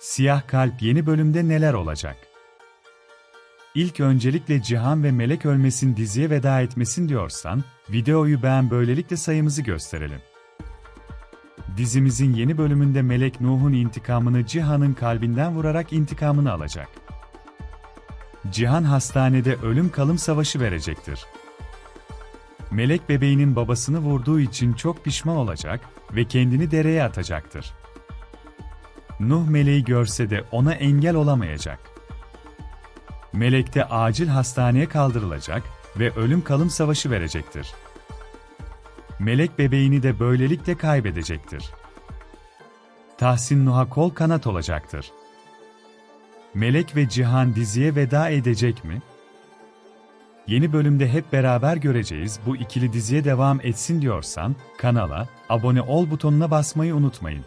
Siyah Kalp yeni bölümde neler olacak? İlk öncelikle Cihan ve Melek ölmesin diziye veda etmesin diyorsan, videoyu beğen böylelikle sayımızı gösterelim. Dizimizin yeni bölümünde Melek Nuh'un intikamını Cihan'ın kalbinden vurarak intikamını alacak. Cihan hastanede ölüm kalım savaşı verecektir. Melek bebeğinin babasını vurduğu için çok pişman olacak ve kendini dereye atacaktır. Nuh meleği görse de ona engel olamayacak. Melek de acil hastaneye kaldırılacak ve ölüm kalım savaşı verecektir. Melek bebeğini de böylelikle kaybedecektir. Tahsin Nuh'a kol kanat olacaktır. Melek ve Cihan diziye veda edecek mi? Yeni bölümde hep beraber göreceğiz. Bu ikili diziye devam etsin diyorsan kanala abone ol butonuna basmayı unutmayın.